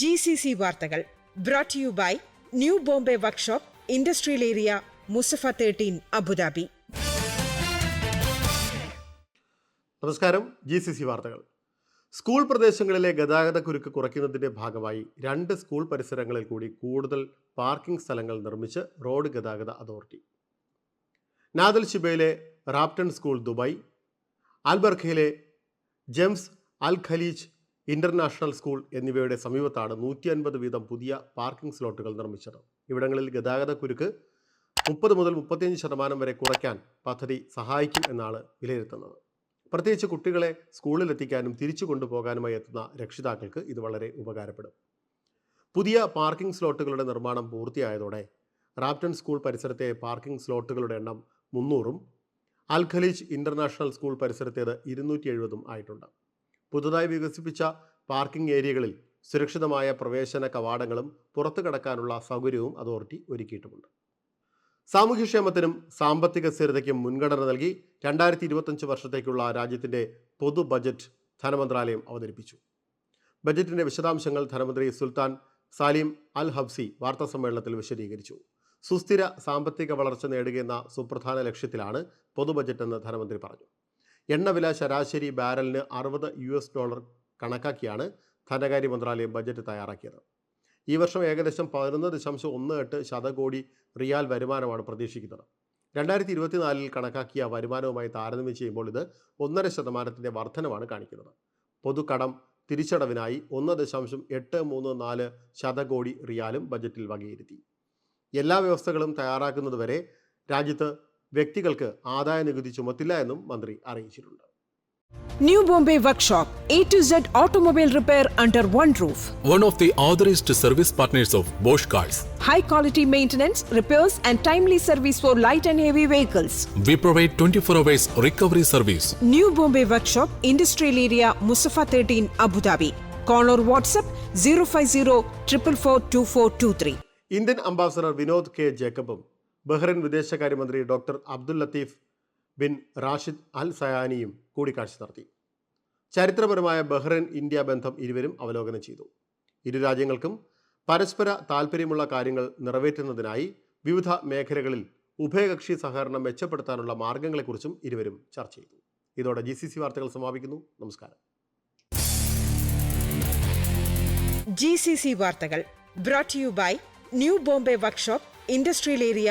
G C C വാർത്തകൾ brought you by new Bombay workshop industrial area Musaffah thirteen Abu Dhabi നമസ്കാരം G C C വാർത്തകൾ. School പ്രദേശങ്ങളിലെ ഗതാഗത കുരുക്ക് കുറയ്ക്കുന്നതിന്റെ ഭാഗമായി രണ്ട് സ്കൂൾ പരിസരങ്ങളിൽ കൂടി കൂടുതൽ പാർക്കിംഗ് സ്ഥലങ്ങൾ നിർമ്മിച്ച് റോഡ് ഗതാഗത അതോറിറ്റി. നാദൽ ഷിബയിലെ Repton school Dubai ആൽബർഖയിലെ GEMS Al Khaleej international school എന്നിവയുടെ സമീപത്താണ് നൂറ്റി അൻപത് വീതം പുതിയ പാർക്കിംഗ് സ്ലോട്ടുകൾ നിർമ്മിച്ചത്. ഇവിടങ്ങളിൽ ഗതാഗത കുരുക്ക് മുപ്പത് മുതൽ മുപ്പത്തിയഞ്ച് ശതമാനം വരെ കുറയ്ക്കാൻ പദ്ധതി സഹായിക്കും എന്നാണ് വിലയിരുത്തുന്നത്. പ്രത്യേകിച്ച് കുട്ടികളെ സ്കൂളിലെത്തിക്കാനും തിരിച്ചു കൊണ്ടുപോകാനുമായി എത്തുന്ന രക്ഷിതാക്കൾക്ക് ഇത് വളരെ ഉപകാരപ്പെടും. പുതിയ പാർക്കിംഗ് സ്ലോട്ടുകളുടെ നിർമ്മാണം പൂർത്തിയായതോടെ റാപ്റ്റൺ സ്കൂൾ പരിസരത്തെ പാർക്കിംഗ് സ്ലോട്ടുകളുടെ എണ്ണം മുന്നൂറും അൽഖലീജ് ഇന്റർനാഷണൽ സ്കൂൾ പരിസരത്തേത് ഇരുന്നൂറ്റി എഴുപതും ആയിട്ടുണ്ട്. പുതുതായി വികസിപ്പിച്ച പാർക്കിംഗ് ഏരിയകളിൽ സുരക്ഷിതമായ പ്രവേശന കവാടങ്ങളും പുറത്തു കടക്കാനുള്ള സൗകര്യവും അതോറിറ്റി ഒരുക്കിയിട്ടുമുണ്ട്. സാമൂഹ്യക്ഷേമത്തിനും സാമ്പത്തിക സ്ഥിരതയ്ക്കും മുൻഗണന നൽകി രണ്ടായിരത്തി ഇരുപത്തഞ്ച് വർഷത്തേക്കുള്ള രാജ്യത്തിന്റെ പൊതു ബജറ്റ് ധനമന്ത്രാലയം അവതരിപ്പിച്ചു. ബജറ്റിന്റെ വിശദാംശങ്ങൾ ധനമന്ത്രി സുൽത്താൻ സാലിം അൽ ഹബ്സി വാർത്താസമ്മേളനത്തിൽ വിശദീകരിച്ചു. സുസ്ഥിര സാമ്പത്തിക വളർച്ച നേടുകയെന്ന സുപ്രധാന ലക്ഷ്യത്തിലാണ് പൊതു ബജറ്റെന്ന് ധനമന്ത്രി പറഞ്ഞു. എണ്ണവില ശരാശരി ബാരലിന് അറുപത് യു എസ് ഡോളർ കണക്കാക്കിയാണ് ധനകാര്യ മന്ത്രാലയം ബജറ്റ് തയ്യാറാക്കിയത്. ഈ വർഷം ഏകദേശം പതിനൊന്ന് ദശാംശം ഒന്ന് എട്ട് ശതകോടി റിയാൽ വരുമാനമാണ് പ്രതീക്ഷിക്കുന്നത്. രണ്ടായിരത്തി ഇരുപത്തിനാലിൽ കണക്കാക്കിയ വരുമാനവുമായി താരതമ്യം ചെയ്യുമ്പോൾ ഇത് ഒന്നര ശതമാനത്തിന്റെ വർധനമാണ് കാണിക്കുന്നത്. പൊതുകടം തിരിച്ചടവിനായി ഒന്ന് ദശാംശം എട്ട് മൂന്ന് നാല് ശതകോടി റിയാലും ബജറ്റിൽ വകയിരുത്തി. എല്ലാ വ്യവസ്ഥകളും തയ്യാറാക്കുന്നതുവരെ രാജ്യത്ത് വ്യക്തികൾക്ക് ആദായ നികുതി ചുമത്തില്ല എന്നും മന്ത്രി അറിയിച്ചിട്ടുണ്ട് New Bombay Workshop, A to Z automobile repair under one roof. one of the authorized service partners of Bosch Cars. high quality maintenance, repairs, and timely service for light and heavy vehicles. We provide 24 hours recovery service. New Bombay Workshop, Industrial Area, Mustafa 13, Abu Dhabi. Call or WhatsApp 050 444 Indian ambassador Vinod K ജേക്കബും Bahrain വിദേശകാര്യമന്ത്രി doctor Abdul Latif bin Rashid Al സയാനിയും കൂടിക്കാഴ്ച നടത്തി. ചരിത്രപരമായ Bahrain India ബന്ധം ഇരുവരും അവലോകനം ചെയ്തു. ഇരു രാജ്യങ്ങൾക്കും പരസ്പര താൽപ്പര്യമുള്ള കാര്യങ്ങൾ നിറവേറ്റുന്നതിനായി വിവിധ മേഖലകളിൽ ഉഭയകക്ഷി സഹകരണം മെച്ചപ്പെടുത്താനുള്ള മാർഗങ്ങളെക്കുറിച്ചും ഇരുവരും ചർച്ച ചെയ്തു. ഇതോടെ ജി സി സി വാർത്തകൾ സമാപിക്കുന്നു. നമസ്കാരം. ജി സി സി വാർത്തകൾ brought you by new Bombay workshop industrial area